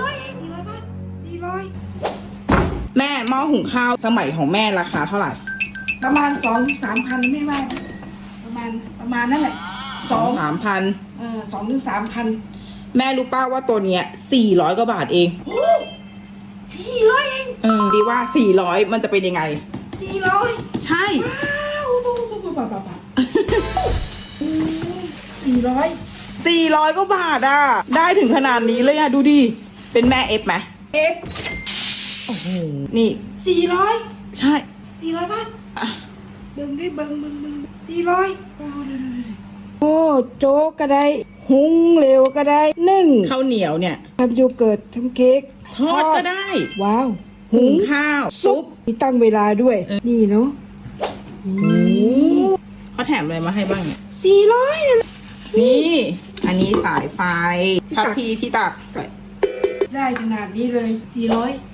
ร้อยเองสี่ร้อยบาทสี่ร้อยแม่หม้อหุงข้าวสมัยของแม่ราคาเท่าไหร่ ประมาณสองถึงสามพันไม่ว่าประมาณประมาณนั่นแหละสองสามพันเออสองถึงสามพันแม่รู้ป้าว่าตัวเนี้ยสี่ร้อยกว่าบาทเองโอ้สี่ร้อยเองเออดีว่าสี่ร้อยมันจะเป็นยังไงสี่ร้อยใช่ว้าวบ้าบ้าบ้าบ้าสี่ร้อยสี่ร้อยกว่าบาทอะ ได้ถึงขนาดนี้เลยอะ ดูดิ เป็นแม่เอฟไหมเอฟโอ้โหนี่สี่ร้อยใช่สี่ร้อยบาทอะเบิ่งได้เบิ่งเบิ่งเบิ่งสี่ร้อยโอ้โจ๊กก็ได้ หุงเร็วก็ได้นึ่งข้าวเหนียวเนี่ยทำโยเกิร์ตทำเค้กทอดก็ได้ ว้าวหุงข้าวซุปมีตั้งเวลาด้วย นี่เนาะโอ้โหเขาแถมอะไรมาให้บ้างเนี่ยสี่ร้อยนี่ อันนี้สายไฟที่ทัตัพกพีที่ตัก ได้ขนาดนี้เลย 400